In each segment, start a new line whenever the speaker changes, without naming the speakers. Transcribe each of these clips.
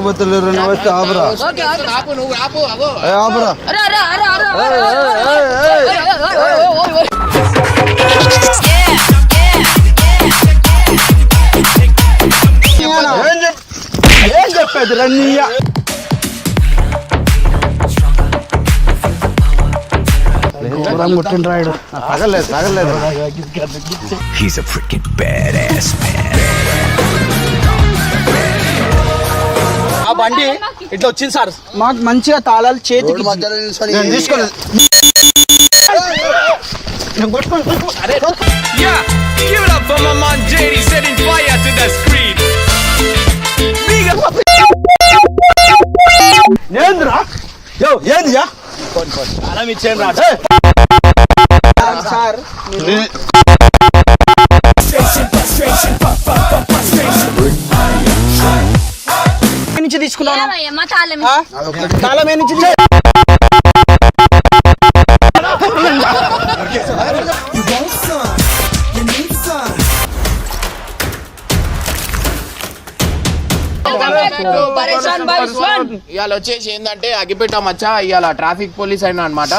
బతులు వచ్చి ఆపరా
okay okay
ఆపు నువ్వు ఆపు అగో
ఏ ఆపరా
అరే అరే అరే అరే
ఏయ్, ఏయ్, ఏయ్, ఏయ్. ఏం చెప్ ఏం చెప్పేది రన్నీయ కొట్టిండ్రాయుడు తగలేదు తగలేదు
He's a freaking badass man.
బండి ఇట్లా వచ్చింది సార్ మాకు మంచిగా తాళాలు చేతికి ఇచ్చింది.
నేను తీసుకోలేదు
Yeah, give it up for my man JD setting fire to the screen.
ఏందిరా యో
ఇచ్చేయండి రా. సార్ తీసుకున్నాను.
తాళం
ఏ నుంచి
ఇవాళ వచ్చేసి ఏంటంటే అగిపెట్ట మచ్చ ఇవాళ ట్రాఫిక్ పోలీస్ అయినా అనమాట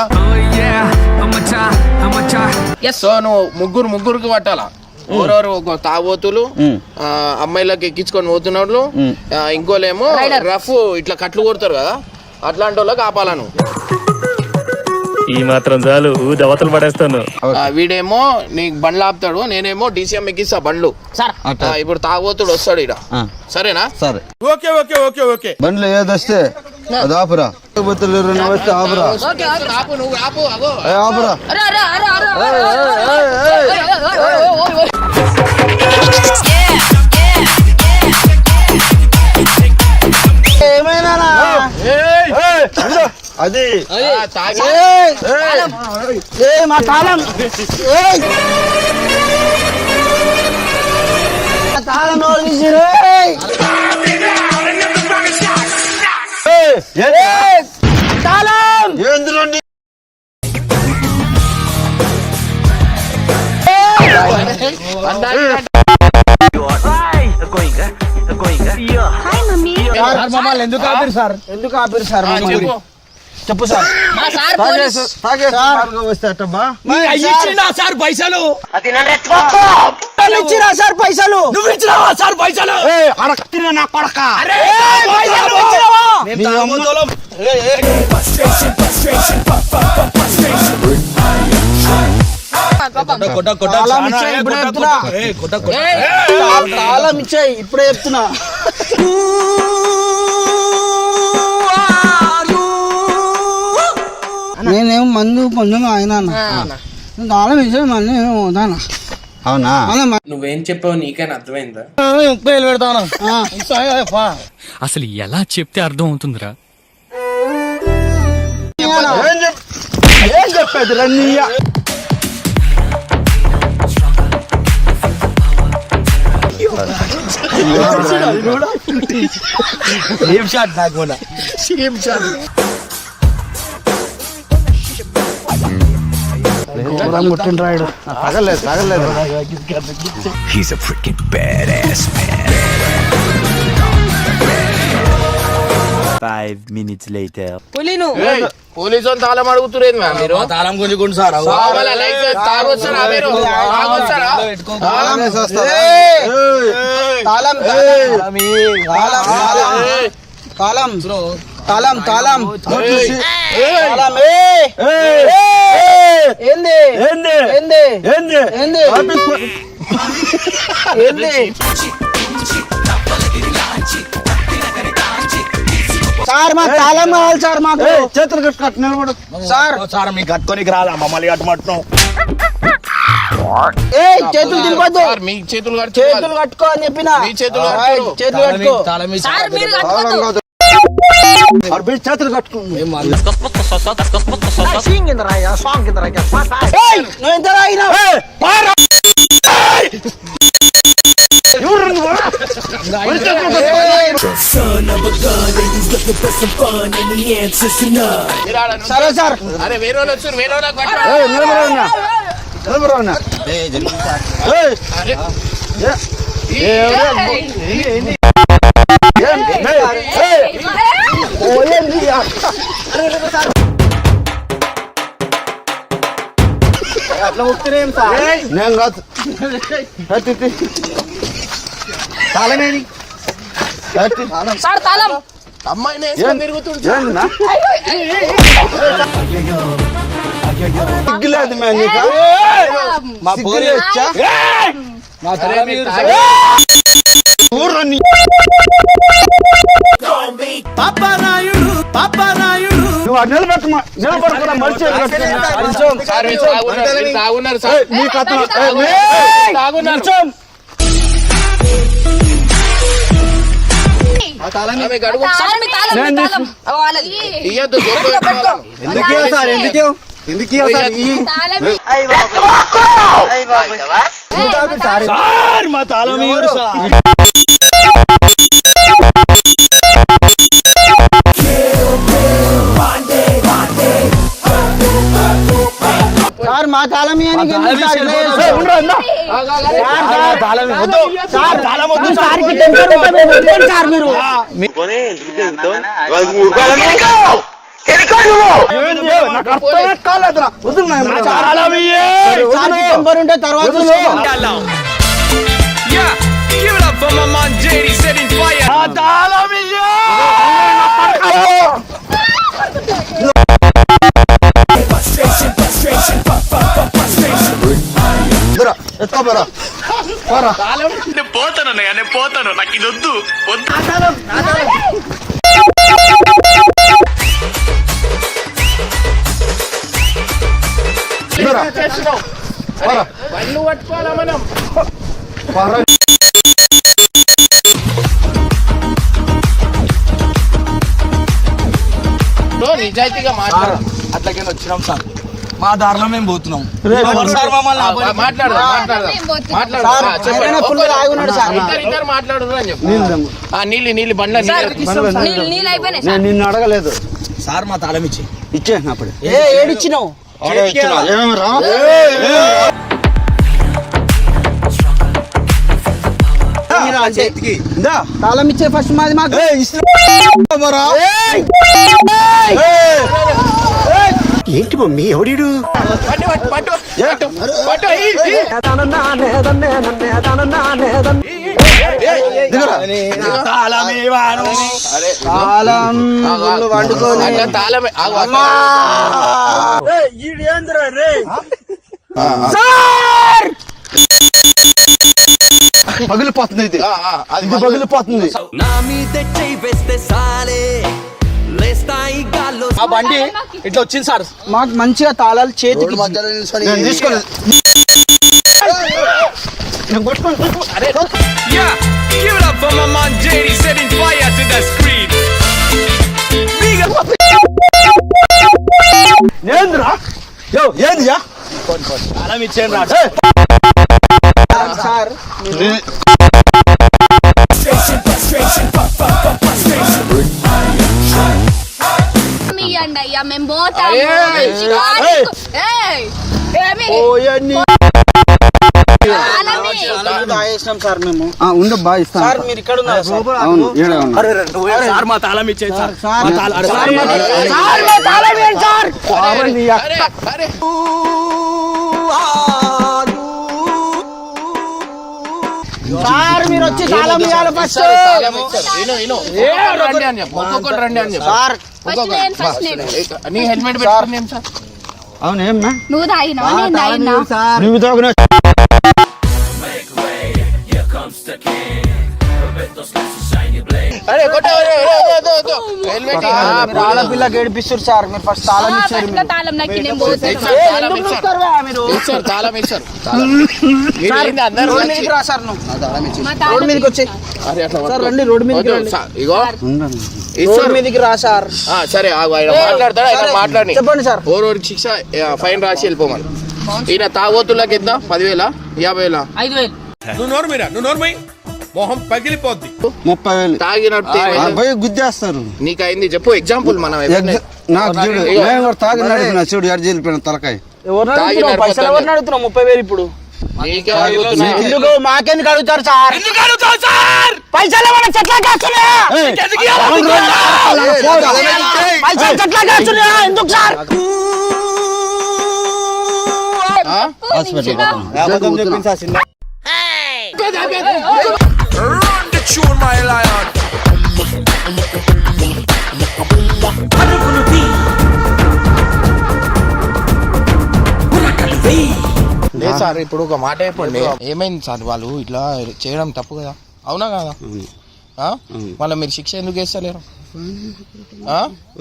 Oh.
సో నువ్వు ముగ్గురు ముగ్గురికి పట్టాలా? ఎవరెవరు తాగోతులు ఆ, అమ్మాయిలకు ఎక్కించుకొని పోతున్నట్లు ఇంకోలేమో రఫ్ ఇట్లా కట్లు కొడతారు కదా అట్లాంటి వాళ్ళకి ఆపాలా నువ్వు
ఈ మాత్రం చాలు దవతలు పడేస్తాను.
ఆ, వీడేమో నీకు బండ్లు ఆపుతాడు నేనేమో డీసీఎం ఎక్కిస్తా బండ్లు.
సార్.
ఆ, ఇప్పుడు తాగోతుడు వస్తాడు ఇడ సరేనా?
సరే. బండ్లు వచ్చి ఆపురా
ఓకే ఓకే.
ఆపు నువ్వు
ఏ ఆపురా.
ఏమైనా
అది.
ఆ, తాగి.
ఏయ్, ఏయ్, మా తాళం. తాళం మమ్మల్ని ఎందుకు ఆపిరు సార్ ఎందుకు ఆపిరు సార్?
చెప్పు
సార్.
మా సార్ పోలీస్.
సార్ పైసలు? ఇచ్చిరా సార్ పైసలు. నువ్వు ఇచ్చినావా సార్ పైసలు?
నా కొడక?
తాళం ఇచ్చేయ్, ఇప్పుడే చెప్తున్నా. నేనేం మందు కొంచెం ఆయన తాళం ఇచ్చే మళ్ళీ నేను పోతాను
అవునా?
నువ్వేం చెప్పావు నీకైనా అర్థమైందా?
ముప్పై వేలు పెడతాను
అసలు ఎలా చెప్తే అర్థం అవుతుందిరా
ఏం చెప్ ఏం చెప్పేది రన్నీయ
ఏం షాట్ నాకు కూడా. సేమ్ షాట్
కొట్టిండ్రాయుడు తగలేదు తగలేదు.
He's a freaking badass man.
Five minutes later.
పులిను.
ఏయ్, పోలీసు వాళ్ళు తాళం అడుగుతురేది మ్యామ్ మీరు?
తాళం గుంజుకుంటు సార్ తాళం
ఏయ్,
తాళం తాళం
ఏయ్,
తాళం తాళం తాళం
నోటీసు.
తాళం ఏయ్!
ఏయ్,
ఏయ్! ఏంది
ఏంది?
ఏంది?
ఏంది?
ఏంది
ఆఫీస్ పో-
ఏంది? సార్ మా తాళం కావాలి సార్ మాకు.
చేతులు కట్టుకట్టు నిలబడు.
సార్.
సార్ మీకు కట్టుకోనికి రాదా మమ్మల్ని కట్టమంటున్నాం
ఏ చేతులు తినపద్దు
సార్, మీ చేతులు
చేతులు కట్టుకో అని చెప్పిన.
మీ చేతులు.
చేతులు కట్టుకో.
తాళం పోయి చేతులు
సరే సార్
అరే వేరే వాళ్ళు వచ్చారు వేరే వాళ్ళకి
అట్లా ముక్తినేం సార్
నేను కాదు.
తాళమేది.
సార్ తాళం
అమ్మాయిని?
సిగ్గులేదు మే
పోరి
సిగ్గులేచ్చా?
మా తాళం
ఊర్రా నీ- నువ్వు నిలబెట్టమా? నిలబడకుండా
వీళ్ళు తాగున్నారు, సార్. తాగున్నారు
మీ తాళం
సార్?
టెంపర్ ఉంటే తర్వాత.
Yeah, give it up for my man JD setting fire.
ఎత్తుకోపోరా పోరా.
నేను పోతాను అన్నయ్య, నేను పోతాను. నాకు ఇది వద్దు. వద్దు.
ఇద్దరా
చేస్తున్నావు
పోరా.
పళ్ళు పట్టుకోవాలా మనం
పోరా.
బ్రో, నిజాయితీగా మాట్లాడు.
అట్లాగే వచ్చినాం సార్. మా దారిలో మేము పోతున్నాం. సార్ మమ్మల్ని
నీళ్ళు
ఆ, నీళ్ళు నీళ్ళు బండ్ల
నిన్ను అడగలేదు.
సార్ మా తాళం ఇచ్చి.
ఇచ్చేసిన అప్పుడు.
ఏ ఏడిచ్చినావు? తాళం ఇచ్చే ఫస్ట్ మాది మాకు.
తాళమే ఆగు, ఆగు.
పగిలిపోతుంది ఇది.
ఆ, ఆ, అది
ఇది పగిలిపోతుంది.
ఆ బండి ఇట్లా వచ్చింది సార్. మాకు మంచిగా తాళాలు చేతికి
నేను తీసుకోలేదు నేను కొట్టుకొని
Yeah, give it up for my man JD setting fire to the screen. Big up.
ఏందిరా? యో ఏందియా?
తాళం ఇచ్చేయండి రా. సార్
ఇయ్యండి అయ్యా మేము పోతాము.
ఏయ్.
ఏమి?
తాగేసినాం సార్ మేము.
ఉండు బా ఇస్తాను
సార్ మీరు ఇక్కడ ఉన్నారు సార్.
అవును ఈడే ఉన్నా
అరే రే, నువ్వే సార్ మా తాళం ఇచ్చేది సార్?
సార్,
మా తాళం- అరే,
సార్,
సార్,
మా
మా
తాళం-
తాళం- సార్, మా తాళం ఏంటి సార్?
అవన్నీ
అరే అరే.
సార్ మీరు వచ్చి తాళం ఇవ్వాలి ఫస్ట్
రండి అని చెప్పు ఒక్కొక్కరు రండి అని చెప్పు.
సార్
నీ హెల్మెట్ పెట్టుకుని సార్
నువ్వు తాగినావా? నేను తాగినా?
నువ్వు తాగిన?
ఆడపిల్లకి ఏడిపిస్తారు సార్ మీరు ఫస్ట్ తాళం ఇచ్చారు
తాళం
రోడ్ మీదకి వచ్చి. సార్. రండి రోడ్ మీదకి
ఇగో.
రోడ్. మీదకి రా సార్.
సరే ఆయన మాట్లాడతాడు ఆయన మాట్లాడి
చెప్పండి సార్.
శిక్ష ఫైన్ రాసి వెళ్ళిపోమని. ఈయన తాగోతులకి ఎంత? పదివేల? యాభై వేల
ఐదు వేలు.
నువ్వు నోరుమీరా నువ్వు నోరుమై మొహం పగిలిపోద్ది
ముప్పై వేలు
తాగినట్టు
గుద్దేస్తారు
నీకు అయింది చెప్పు ఎగ్జాంపుల్ మనం ఎవరిని-
నాకు చూడు నేను కూడా తాగి నడిపిన చూడు ఎడ వెళ్ళిపోయిన తలకాయ
ఎవరిని
తాగి
అడుగుతున్నావు
నడిపోతాను.
పైసలు ఎవరిని అడుగుతున్నావు ముప్పై వేలు ఇప్పుడు
నీకే అడుగుతున్నా.
నీకే.
ఎందుకు మాకెందుకు అడుగుతారు సార్
ఎందుకు అడుగుతావు సార్
పైసలు చెట్ల కాస్తున్నాయా.
ఎందుకు
sir
hospital
tune, my lion.
లేదు సార్ ఇప్పుడు ఒక మాట చెప్పండి. ఏమైంది సార్ వాళ్ళు ఇట్లా చేయడం తప్పు కదా? అవునా కదా? మళ్ళీ మీరు శిక్ష ఎందుకు వేస్తలేరు?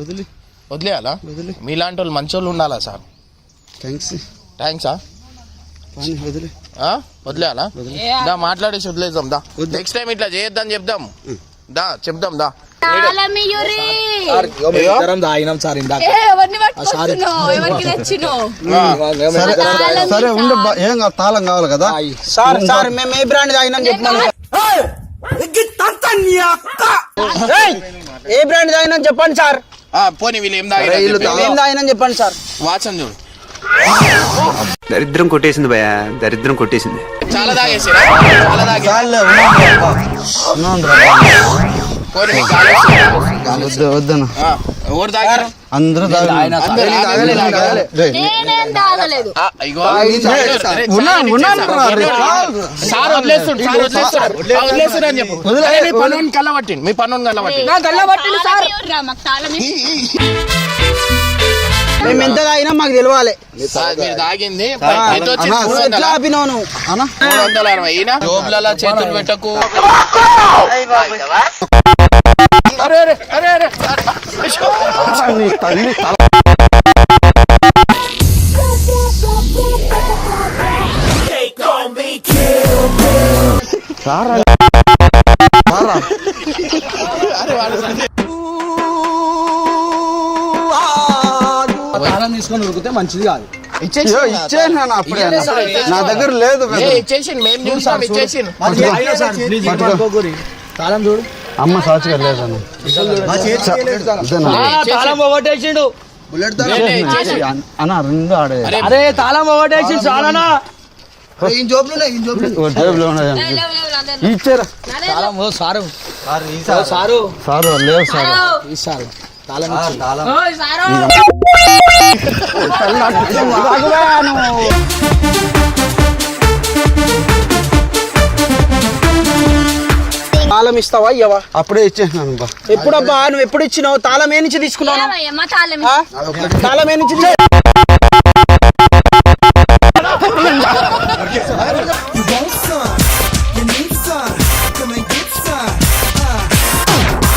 వదిలి.
వదిలేయాలా? మీలాంటి వాళ్ళు మంచోళ్ళు ఉండాలా సార్?
థ్యాంక్స్
థ్యాంక్సా? వదిలేయాలా? దా మాట్లాడేసి వదిలేద్దాం దా. నెక్స్ట్ టైం ఇట్లా చేయొద్దని చెప్దాం. దా చెప్దాం దా.
సార్
ఉండు ఏం కాదు తాళం కావాలి కదా.
సార్ సార్ మేము ఏ బ్రాండ్ తాగినాం చెప్పమని ఏయ్, ఏ బ్రాండ్ తాగినాం చెప్పండి సార్.
ఆ, పోనీ వీళ్ళు ఏం తాగినాం
చెప్పండి సార్.
వాచన్ చూడు.
దరిద్రం కొట్టేసింది భయ దరిద్రం కొట్టేసింది
చాలా తాగేసిరా చాలా తాగేసి
చాలే ఉన్నాను రా బా. ఉన్నాను రా బా.
పోనీ మీకు కాలేసిరా?
వద్దు వద్దన
ఆ, ఎవరు తాగారు
అందరూ తాగినారు.
అందరూ తాగలే, తాగలే.
రేయ్,
నేనేం తాగలేదు
ఆ, ఇగో
తాగింది.
అరే,
ఉన్నాను,
సార్
ఉన్నాను రా, రే,
ఇచ్చేసారు.
చాలు.
సార్ వదిలేస్తుండు సార్ వదిలేస్తున్నాడు ఆ, వదిలేస్తున్నా అని చెప్పు
వదిలే,
అరే, మీ పన్నుని కళ్ళబట్టింది
తాళమియుర్రా, మాకు తాళమి
మేము ఎంత తాగినా మాకు తెలియాలి
మీరు తాగింది.
ఎట్లా? ఆపినావు నువ్వు?
మూడు వందల అరవై. జోబులలో చేతులు పెట్టకు. అరే అరే అరే అరే.
నీ తల్లి తల సారా సారా
తీసుకొని ఉరికితే మంచిది కాదు.
ఇచ్చేసి
అయ్యో, ఇచ్చేయను నాన్న అప్పుడే అన్న. నా దగ్గర లేదు
మేము చూసాం
తాళం చూడు.
అమ్మ సాచిగా ఇదేనా?
తాళం పోగొట్టేసిండు
అన్న రెండు ఆడే.
అరే తాళం చాలనా.
ఇచ్చారా?
సారు. Sir
sir. లేవు సార్.
ఈ సారు. తాళం ఇస్తావా ఇయ్యవా?
అప్పుడే ఇచ్చేసినాను బా.
ఎప్పుడబ్బా? నువ్వు ఎప్పుడు ఇచ్చినావు? తాళం ఏ నుంచి తీసుకున్నావు?
తాళం
ఏ నుంచి